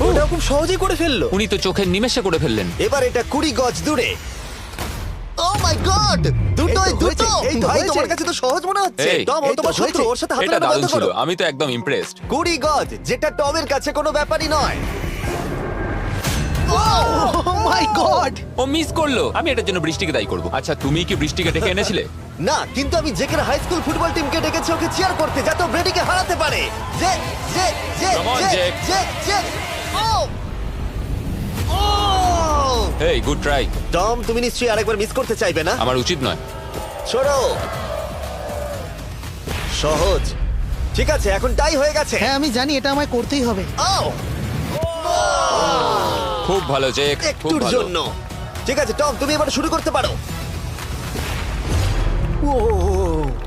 ওটা খুব সহজেই করে ফেলল। উনি তো চোখের নিমেষে করে ফেললেন। এবার এটা কুড়ি গজ দূরে। ও মাই গড দুটোই এই তো হয়েছে, দুটো! ভাই তোমার কাছে তো সহজ মনে হচ্ছে। এই, টম ও এই তো তোমার শত্রু হয়েছে। ওর সাথে হাত এটা মেলানো দারুণ বন্ধ ছিল করো আমি তো একদম ইমপ্রেসড কুড়ি গজ যেটা টমের কাছে কোনো ব্যাপারই নয়। ও মাই গড ও মিস করল। আমি এটার জন্য বৃষ্টিকে দায়ী করব। আচ্ছা তুমি কি বৃষ্টিকে ডেকে এনেছিলে? না কিন্তু আমি জেকের হাই স্কুল ফুটবল টিমকে ডেকেছি ওকে চিয়ার করতে যাতে ও ব্রেডিকে হারাতে পারে। যে যে যে Come on, যে Jake. যে যে ও ও হেই গুড ট্রাই টম তুমি নিশ্চয়ই আরেকবার মিস করতে চাইবে না? আমার উচিত নয়। ছোড়ো সহজ। ঠিক আছে এখন টাই হয়ে গেছে। হ্যাঁ আমি জানি এটা আমায় করতেই হবে। ও খুব ভালো জেক খুব একটুর ভালো। জন্য। ঠিক আছে টম তুমি এবার শুরু করতে পারো। ও।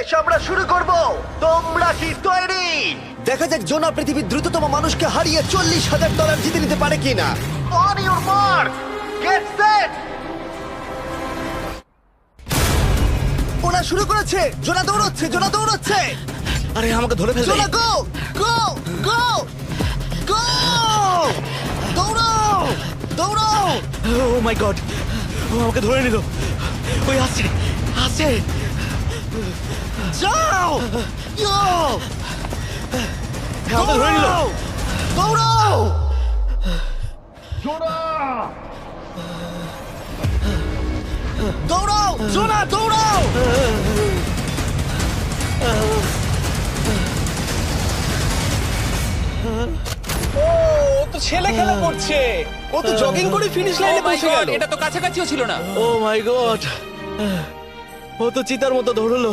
বেশ আমরা শুরু করব। তোমরা কি তৈরি? দেখা যাক জোনা পৃথিবীর দ্রুততম মানুষকে হারিয়ে চল্লিশ হাজার ডলার জিতে নিতে পারে কিনা। On your mark get set ওরা শুরু করেছে। জোনা দৌড়চ্ছে জোনা দৌড়চ্ছে। আরে আমাকে ধরে ফেলবে। জোনা গো গো গো গো দৌড়াও দৌড়াও ও মাই গড ও আমাকে ধরে নিল। ওই আসছে আসছে। যাও ও তো ছেলে খেলা করছে। ও তো জগিং করে ফিনিশ লাইনে পৌঁছে গেল। এটা তো কাছাকাছিও ছিল না। ও মাই গড ও তো চিতার মতো ধরলো।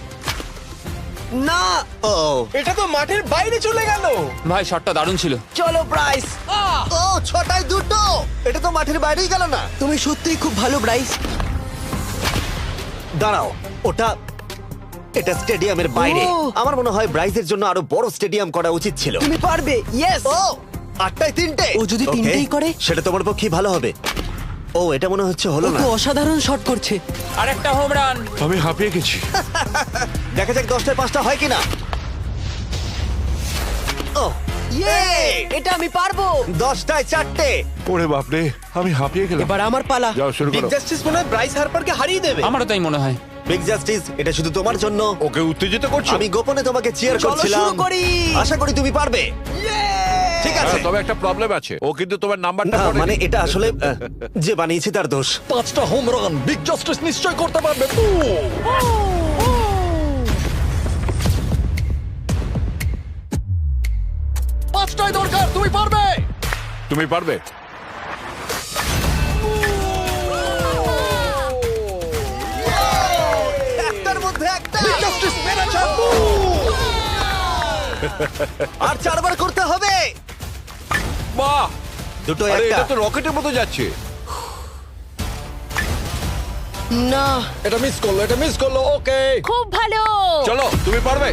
না। ও এটা তো মাঠের বাইরে চলে গেল। ভাই শটটা দারুণ ছিল। চলো ব্রাইস ও ছটায় দুটো। এটা তো মাঠের বাইরেই গেল না। তুমি সত্যিই খুব ভালো ব্রাইস দাঁড়াও ওটা এটা স্টেডিয়ামের বাইরে। ও। আমার মনে হয় ব্রাইজের জন্য আরও বড় স্টেডিয়াম করা উচিত ছিল। তুমি পারবে ইয়েস ও আটটায় তিনটে। ও যদি Okay, তিনটেই করে? সেটা তোমার পক্ষে ভালো হবে। ও এটা মনে হচ্ছে হলো না। অসাধারণ শট করছে। আর একটা হোম রান আমি হাঁপিয়ে গেছি। দেখা যাক দশটায় পাঁচটা হয় কিনা। ও ইয়ে এটা আমি পারব। দশটায় চারটে। ওরে বাপরে আমি হাঁপিয়ে গেলাম। এবার আমার পালা। যাও শুরু বিগ করো। জাস্টিস মনে হয় ব্রাইস হারপারকে হারিয়ে দেবে। আমারও তাই মনে হয়। বিগ জাস্টিস এটা শুধু তোমার জন্য। ওকে উত্তেজিত করছ? আমি গোপনে তোমাকে চিয়ার চলো করছিলাম। করি। আশা করি তুমি পারবে। ঠিক আছে। হ্যাঁ, তবে একটা প্রবলেম আছে। ও কিন্তু তোমার নাম্বারটা না মানে এটা আসলে আহ, যে বানিয়েছে তার দোষ। পাঁচটা হোম রান বিগ জাস্টিস নিশ্চয় করতে পারবে। পাঁচটাই দরকার তুমি পারবে! তুমি পারবে? একটার মধ্যে একটা। জাস্টিস মেরেছে আর চারবার করতে হবে। বাহ দুটো আরে একটা। এটা তো রকেটের মতো যাচ্ছে। না। এটা মিস করল এটা মিস করল ওকে। খুব ভালো। চলো তুমি পারবে?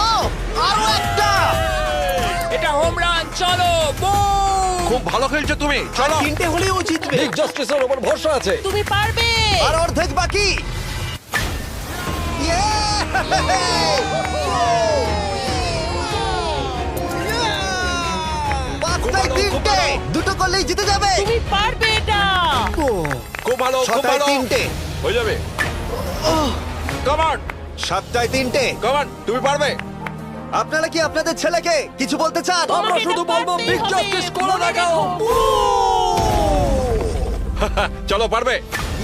ও আরও একটা। এটা হোম রান চলো boom! খুব ভালো খেলছো তুমি চলো। তিনটে হলেও ও জিতবে। বিগ জাস্টিসের উপর ভরসা আছে। তুমি পারবে। আর অর্ধেক বাকি। জিতে যাবে। তুমি পারবে এটা। খুব ভালো খুব ছটায় ভালো তিনটে। হয়ে যাবে। কমান সাতটায় তিনটে। কমান তুমি পারবে। আপনারা কি আপনাদের ছেলেকে কিছু বলতে চান? আমরা তোমাকে শুধু এটা বলব পারতেই বিগ হবে, জাস্টিস করে মনে দেখাও চলো পারবে।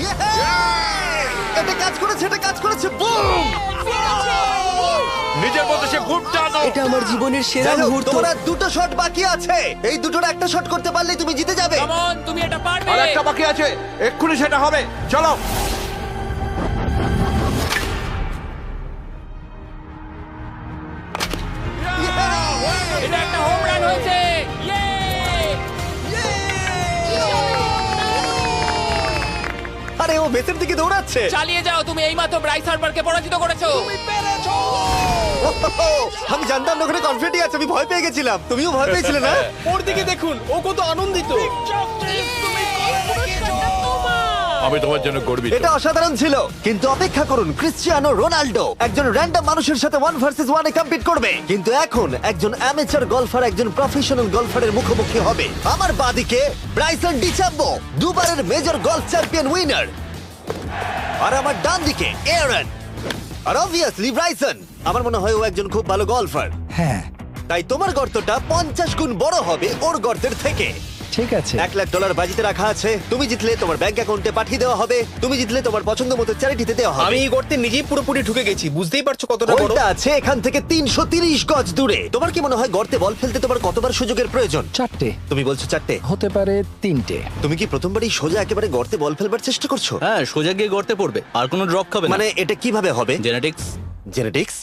Yeah! এটা কাজ করেছে এটা কাজ করেছে। বুম নিজের মধ্যে সে খুব টানো এটা আমার জীবনের সেরা যাই হোক, মুহূর্ত। তোমার আর দুটো শট বাকি আছে। এই দুটোর একটা শট করতে পারলেই তুমি জিতে যাবে। Come on, তুমি এটা পারবে। আর একটা বাকি আছে। এক্ষুনি সেটা হবে। চলো। এটা একটা হোম রান হয়েছে। Yay! বেসের দিকে দৌড়াচ্ছে। চালিয়ে যাও তুমি এইমাত্র ব্রাইস হারবারকে পরাজিত করেছ। আমি জানতাম না ওখানে কনফিডেন্ট আছে আমি ভয় পেয়ে গেছিলাম। তুমিও ভয় পেয়েছিলে না? ওর দিকে দেখুন ও কত আনন্দিত। আমি তোমার জন্য গর্বিত। এটা অসাধারণ ছিল। কিন্তু অপেক্ষা করুন ক্রিশ্চিয়ানো রোনাল্ডো একজন র্যান্ডম মানুষের সাথে ওয়ান ভার্সেস ওয়ানে কম্পিট করবে। কিন্তু এখন একজন অ্যামেচার গলফার একজন প্রফেশনাল গলফারের মুখোমুখি হবে। আমার বাদিকে ব্রাইসন ডিচাম্বো দুবারের মেজর গলফ চ্যাম্পিয়ন উইনার আর আমার ডান দিকে এয়ারন। আর অবভিয়াসলি ব্রাইসন। আমার মনে হয় ও একজন খুব ভালো গলফার হ্যাঁ। তাই তোমার গর্তটা পঞ্চাশ গুণ বড় হবে ওর গর্তের থেকে। ঠিক আছে। এক লাখ ডলার বাজিতে রাখা আছে। তুমি জিতলে তোমার ব্যাংক অ্যাকাউন্টে পাঠিয়ে দেওয়া হবে। তুমি জিতলে তোমার পছন্দ মতো চ্যারিটিতে দেওয়া হবে। আমি এই গর্তে নিজেই পুরোপুরি ঢুকে গেছি। বুঝতেই পারছ কতটা বড়? ওইটা আছে এখান থেকে তিনশো তিরিশ গজ দূরে। তোমার কি মনে হয় গর্তে বল ফেলতে তোমার কতবার সুযোগের প্রয়োজন? চারটে। তুমি বলছো চারটে। হতে পারে তিনটে। তুমি কি প্রথমবারই সোজা একেবারে গর্তে বল ফেলবার চেষ্টা করছ? হ্যাঁ সোজা গিয়ে গর্তে পড়বে। আর কোনো ড্রপ খাবে মানে এটা কীভাবে হবে? জেনেটিক্স জেনেটিক্স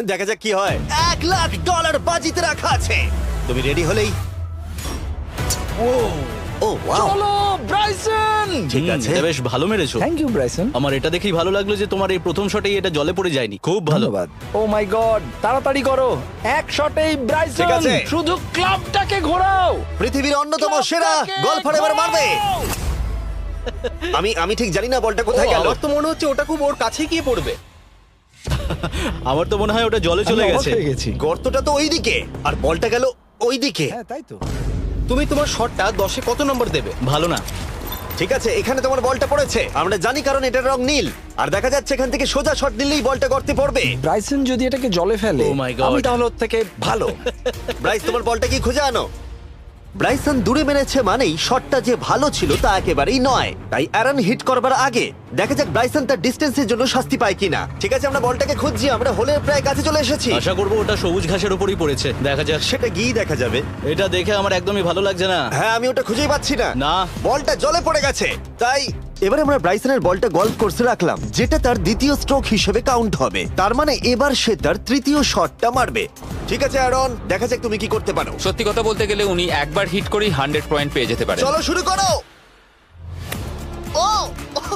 দেখা যাক কি হয়। এক লাখ ডলার বাজিতে রাখা আছে। তুমি রেডি হলেই? ও। ওয়াও। চলো ব্রাইসন! ঠিক আছে। এটা বেশ ভালো মেরেছো। Thank you Bryson. আমার এটা দেখেই ভালো লাগল যে তোমার এই প্রথম শটেই এটা জলে পড়ে যায়নি। খুব ভালো। ধন্যবাদ। ও মাই গড তাড়াতাড়ি করো। এক শটেই ব্রাইসন ঠিক আছে। শুধু ক্লাবটাকে ঘোরাও। পৃথিবীর অন্যতম সেরা গলফার এবার মারবে। আমি আমি ঠিক জানি না বলটা কোথায় গেল। আমার তো মনে হচ্ছে ওটা খুব ওর কাছে গিয়ে পড়বে। আমার তো মনে হয় ওটা জলে চলে গেছে। গেছি। গর্তটা তো ওইদিকে আর বলটা গেল ওইদিকে। হ্যাঁ তাই তো। তুমি তোমার শটটা দশে কত নম্বর দেবে? ভালো না। ঠিক আছে এখানে তোমার বলটা পড়েছে। আমরা জানি কারণ এটার রং নীল। আর দেখা যাচ্ছে এখান থেকে সোজা শট নিলেই বলটা গর্তে পড়বে। ব্রাইসন যদি এটাকে জলে ফেলে Oh my God. আমি তাহলে ওর থেকে ভালো। ব্রাইস তোমার বলটা কি খুঁজে আনো? ব্রাইসন দূরে মেরেছে মানেই শটটা যে ভালো ছিল তা একেবারেই নয়। তাই অ্যারন হিট করবার আগে দেখা যাক ব্রাইসন তার ডিস্টেন্সের জন্য শাস্তি পায় কিনা। ঠিক আছে আমরা বলটাকে খুঁজছি আমরা হোলের প্রায় কাছে চলে এসেছি। আশা করব ওটা সবুজ ঘাসের উপরই পড়েছে দেখা যাক। সেটা গিয়ে দেখা যাবে। এটা দেখে আমার একদমই ভালো লাগছে না। হ্যাঁ আমি ওটা খুঁজেই পাচ্ছি না। না। বলটা জলে পড়ে গেছে। তাই এবার আমরা ব্রাইসনের বলটা গলফ কোর্সে রাখলাম যেটা তার দ্বিতীয় স্ট্রোক হিসেবে কাউন্ট হবে। তার মানে এবার সে তার তৃতীয় শটটা মারবে। ঠিক আছে অ্যারন দেখা যাক তুমি কি করতে পারো। সত্যি কথা বলতে গেলে উনি একবার হিট করেই হান্ড্রেড পয়েন্ট পেয়ে যেতে পারে চলো শুরু করো! ও!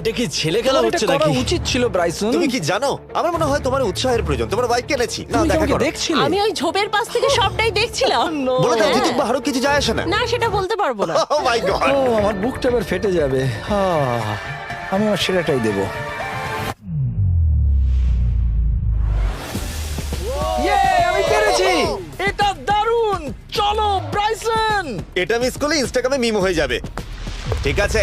এটা কি ছেলে খেলা তোমার এটা হচ্ছে করা নাকি? উচিত ছিল ব্রাইসন। তুমি কি জানো? আমার মনে হয় তোমার উৎসাহের প্রয়োজন। তোমার বাইক কিনেছি না তুমি দেখা করো। দেখছিলে? আমি ওই ঝোপের পাশ থেকে সবটাই দেখছিলাম। বলে দাও হ্যাঁ। জিতুক বা হারুক কিছু যায় আসে না? না সেটা বলতে পারব না। ও মাই গড ও আমার বুকটা এবার ফেটে যাবে। আহ, আমি আমার সেরাটাই দেব। আমি পেরেছি! এটা দারুণ! চলো ব্রাইসন! এটা মিস করলে ইনস্টাগ্রামে মিম হয়ে যাবে। ঠিক আছে।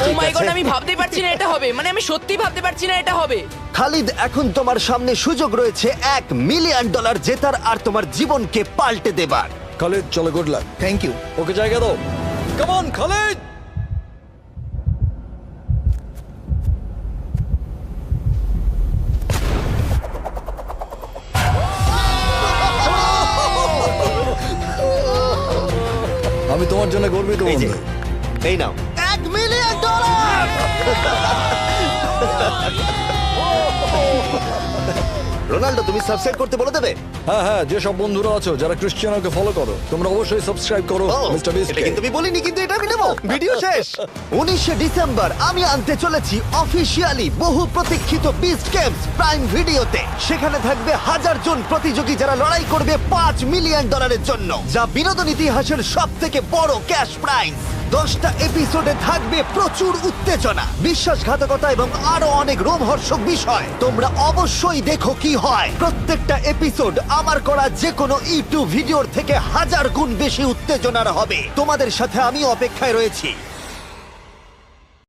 ও ঠিক মাই গড আছে। আমি ভাবতে পারছি না এটা হবে। মানে আমি সত্যি ভাবতে পারছি না এটা হবে। খালিদ এখন তোমার সামনে সুযোগ রয়েছে এক মিলিয়ন ডলার জেতার আর তোমার জীবনকে পাল্টে দেবার। খালিদ চলো good luck thank you okay জায়গা দাও। কেমন খালিদ! আমি তোমার জন্য গর্বিত এই যে বন্ধু। এই নাও। রোনাল্ডো তুমি সাবস্ক্রাইব করতে বলে দেবে? হ্যাঁ হ্যাঁ যে সব বন্ধুরা আছো যারা ক্রিশ্চিয়ানোকে ফলো করো তোমরা অবশ্যই সাবস্ক্রাইব করো ও, মিস্টার বিস্ট এটা কিন্তু আমি বলিনি কিন্তু এটা আমি নেব। ভিডিও শেষ। উনিশে ডিসেম্বর আমি আনতে চলেছি অফিসিয়ালি বহু প্রতীক্ষিত বিস্ট গেমস প্রাইম ভিডিওতে সেখানে থাকবে হাজার জন প্রতিযোগী যারা লড়াই করবে পাঁচ মিলিয়ন ডলারের জন্য যা বিনোদন ইতিহাসের সব থেকে বড় ক্যাশ প্রাইজ দশটা এপিসোডে থাকবে প্রচুর উত্তেজনা, বিশ্বাসঘাতকতা এবং আরও অনেক রোমহর্ষক বিষয়। তোমরা অবশ্যই দেখো কি হয়। প্রত্যেকটা এপিসোড আমার করা যে কোনো ইউটিউব ভিডিওর থেকে হাজার গুণ বেশি উত্তেজনার হবে। তোমাদের সাথে আমি অপেক্ষায় রয়েছি।